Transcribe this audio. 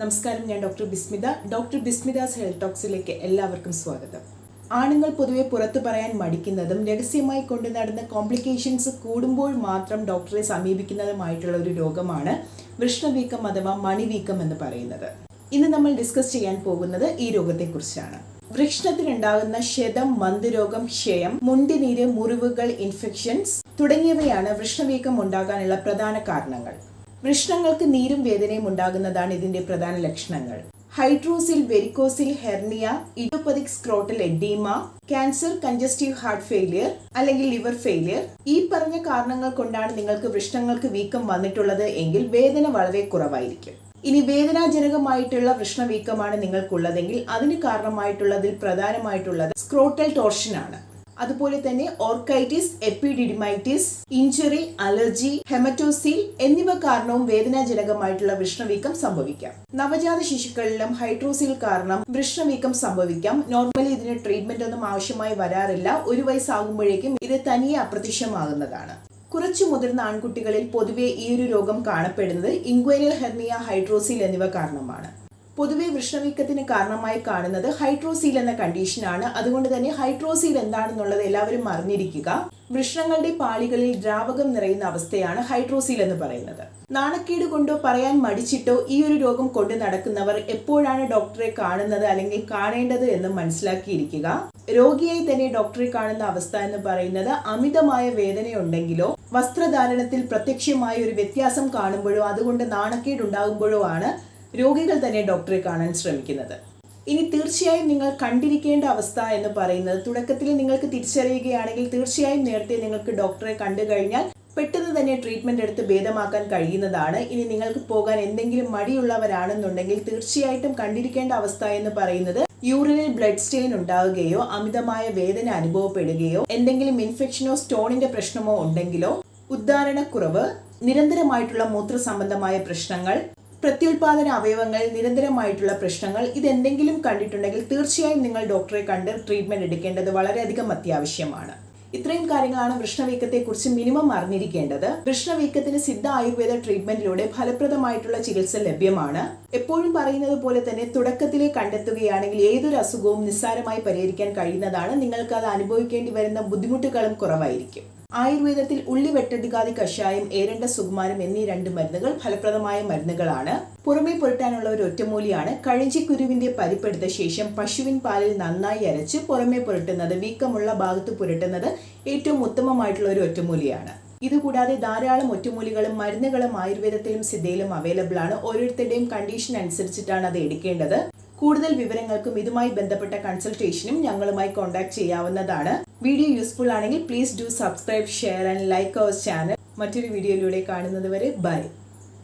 നമസ്കാരം ഞാൻ doctor Bismitha. Doctor Bismitha's health ടോക്സിലേക്ക് എല്ലാവർക്കും സ്വാഗതം. ആണുങ്ങൾ പൊതുവെ പുറത്തു പറയാൻ മടിക്കുന്നതും രഹസ്യമായി കൊണ്ടു നടന്ന കോംപ്ലിക്കേഷൻസ് കൂടുമ്പോൾ മാത്രം ഡോക്ടറെ സമീപിക്കുന്നതുമായിട്ടുള്ള ഒരു രോഗമാണ് വൃഷ്ണവീക്കം അഥവാ മണിവീക്കം എന്ന് പറയുന്നത്. ഇന്ന് നമ്മൾ ഡിസ്കസ് ചെയ്യാൻ പോകുന്നത് ഈ രോഗത്തെക്കുറിച്ചാണ്. വൃഷ്ണത്തിനുണ്ടാകുന്ന ക്ഷതം മന്ദരോഗം ക്ഷയം മുണ്ടിനീര് മുറിവുകൾ ഇൻഫെക്ഷൻസ് തുടങ്ങിയവയാണ് വൃഷ്ണവീക്കം ഉണ്ടാകാനുള്ള പ്രധാന കാരണങ്ങൾ. വൃഷ്ണങ്ങൾക്ക് നീരും വേദനയും ഉണ്ടാകുന്നതാണ് ഇതിന്റെ പ്രധാന ലക്ഷണങ്ങൾ. Hydrocele varicocele hernia idiopathic scrotal oedema cancer congestive heart failure അല്ലെങ്കിൽ ലിവർ ഫെയിലിയർ. ഈ പറഞ്ഞ കാരണങ്ങൾ കൊണ്ടാണ് നിങ്ങൾക്ക് വൃഷ്ണങ്ങൾക്ക് വീക്കം വന്നിട്ടുള്ളത് എങ്കിൽ വേദന വളരെ കുറവായിരിക്കും. ഇനി വേദനാജനകമായിട്ടുള്ള വൃഷ്ണവീക്കമാണ് നിങ്ങൾക്കുള്ളതെങ്കിൽ അതിന് കാരണമായിട്ടുള്ളതിൽ പ്രധാനമായിട്ടുള്ളത് സ്ക്രോട്ടൽ ടോർഷനാണ്. അതുപോലെ തന്നെ orchitis epididymitis injury allergy haematocele എന്നിവ കാരണവും വേദനാജനകമായിട്ടുള്ള വൃഷ്ണവീക്കം സംഭവിക്കാം. നവജാത ശിശുക്കളിലും ഹൈഡ്രോസിൽ കാരണം വൃഷ്ണവീക്കം സംഭവിക്കാം. നോർമലി ഇതിന് ട്രീറ്റ്മെന്റ് ഒന്നും ആവശ്യമായി വരാറില്ല. ഒരു വയസ്സാകുമ്പോഴേക്കും ഇത് തനിയെ അപ്രത്യക്ഷമാകുന്നതാണ്. കുറച്ചു മുതിർന്ന ആൺകുട്ടികളിൽ പൊതുവെ ഈ ഒരു രോഗം കാണപ്പെടുന്നത് ഇൻക്വൈനൽ ഹെർണിയ ഹൈഡ്രോസിൽ എന്നിവ കാരണമാണ്. പൊതുവെ വൃഷ്ണവീക്കത്തിന് കാരണമായി കാണുന്നത് ഹൈഡ്രോസീൽ എന്ന കണ്ടീഷനാണ് അതുകൊണ്ട് തന്നെ ഹൈഡ്രോസീൽ എന്താണെന്നുള്ളത് എല്ലാവരും അറിഞ്ഞിരിക്കുക. വൃഷ്ണങ്ങളുടെ പാളികളിൽ ദ്രാവകം നിറയുന്ന അവസ്ഥയാണ് ഹൈഡ്രോസീൽ എന്ന് പറയുന്നത്. നാണക്കേട് കൊണ്ടോ പറയാൻ മടിച്ചിട്ടോ ഈ ഒരു രോഗം കൊണ്ട് നടക്കുന്നവർ എപ്പോഴാണ് ഡോക്ടറെ കാണുന്നത് അല്ലെങ്കിൽ കാണേണ്ടത് എന്ന് മനസ്സിലാക്കിയിരിക്കുക. രോഗിയായി തന്നെ ഡോക്ടറെ കാണുന്ന അവസ്ഥ എന്ന് പറയുന്നത് അമിതമായ വേദനയുണ്ടെങ്കിലോ വസ്ത്രധാരണത്തിൽ പ്രത്യക്ഷമായ ഒരു വ്യത്യാസം കാണുമ്പോഴോ അതുകൊണ്ട് നാണക്കേട് ഉണ്ടാകുമ്പോഴോ ആണ് രോഗികൾ തന്നെ ഡോക്ടറെ കാണാൻ ശ്രമിക്കുന്നത്. ഇനി തീർച്ചയായും നിങ്ങൾ കണ്ടിരിക്കേണ്ട അവസ്ഥ എന്ന് പറയുന്നത് തുടക്കത്തിൽ നിങ്ങൾക്ക് തിരിച്ചറിയുകയാണെങ്കിൽ തീർച്ചയായും നേരത്തെ നിങ്ങൾക്ക് ഡോക്ടറെ കണ്ടു കഴിഞ്ഞാൽ പെട്ടെന്ന് തന്നെ ട്രീറ്റ്മെന്റ് എടുത്ത് ഭേദമാക്കാൻ കഴിയുന്നതാണ്. ഇനി നിങ്ങൾക്ക് പോകാൻ എന്തെങ്കിലും മടിയുള്ളവരാണെന്നുണ്ടെങ്കിൽ തീർച്ചയായിട്ടും കണ്ടിരിക്കേണ്ട അവസ്ഥ എന്ന് പറയുന്നത് യൂറിനിൽ ബ്ലഡ് സ്റ്റെയിൻ ഉണ്ടാവുകയോ അമിതമായ വേദന അനുഭവപ്പെടുകയോ എന്തെങ്കിലും ഇൻഫെക്ഷനോ സ്റ്റോണിന്റെ പ്രശ്നമോ ഉണ്ടെങ്കിലോ ഉദ്ധാരണക്കുറവ് നിരന്തരമായിട്ടുള്ള മൂത്ര സംബന്ധമായ പ്രശ്നങ്ങൾ പ്രത്യുൽപാദന അവയവങ്ങളിൽ നിരന്തരമായിട്ടുള്ള പ്രശ്നങ്ങൾ ഇതെന്തെങ്കിലും കണ്ടിട്ടുണ്ടെങ്കിൽ തീർച്ചയായും നിങ്ങൾ ഡോക്ടറെ കണ്ട് ട്രീറ്റ്മെന്റ് എടുക്കേണ്ടത് വളരെയധികം അത്യാവശ്യമാണ്. ഇത്രയും കാര്യങ്ങളാണ് വൃഷ്ണവീക്കത്തെക്കുറിച്ച് മിനിമം അറിഞ്ഞിരിക്കേണ്ടത്. വൃഷ്ണവീക്കത്തിന് സിദ്ധ ആയുർവേദ ട്രീറ്റ്മെന്റിലൂടെ ഫലപ്രദമായിട്ടുള്ള ചികിത്സ ലഭ്യമാണ്. എപ്പോഴും പറയുന്നത് പോലെ തന്നെ തുടക്കത്തിലെ കണ്ടെത്തുകയാണെങ്കിൽ ഏതൊരു അസുഖവും നിസ്സാരമായി പരിഹരിക്കാൻ കഴിയുന്നതാണ്. നിങ്ങൾക്ക് അത് അനുഭവിക്കേണ്ടി വരുന്ന ബുദ്ധിമുട്ടുകളും കുറവായിരിക്കും. ആയുർവേദത്തിൽ ഉള്ളി വെട്ടടികാതി കഷായം ഏരണ്ട സുകുമാരം എന്നീ രണ്ട് മരുന്നുകൾ ഫലപ്രദമായ മരുന്നുകളാണ്. പുറമേ പുരട്ടാനുള്ള ഒരു ഒറ്റമൂലിയാണ് കഴിഞ്ചിക്കുരുവിന്റെ പരിപ്പെടുത്ത ശേഷം പശുവിൻ പാലിൽ നന്നായി അരച്ച് പുറമേ പുരട്ടുന്നത് വീക്കമുള്ള ഭാഗത്ത് പുരട്ടുന്നത് ഏറ്റവും ഉത്തമമായിട്ടുള്ള ഒരു ഒറ്റമൂലിയാണ്. ഇതുകൂടാതെ ധാരാളം ഒറ്റമൂലികളും മരുന്നുകളും ആയുർവേദത്തിലും സിദ്ധയിലും അവൈലബിൾ ആണ്. ഓരോരുത്തരുടെയും കണ്ടീഷൻ അനുസരിച്ചിട്ടാണ് അത് എടുക്കേണ്ടത്. കൂടുതൽ വിവരങ്ങൾക്കും ഇതുമായി ബന്ധപ്പെട്ട കൺസൾട്ടേഷനും ഞങ്ങളുമായി കോൺടാക്ട് ചെയ്യാവുന്നതാണ്. വീഡിയോ യൂസ്ഫുൾ ആണെങ്കിൽ please do subscribe share and like our channel മറ്റൊരു വീഡിയോയിലൂടെ കാണുന്നത് വരെ ബൈ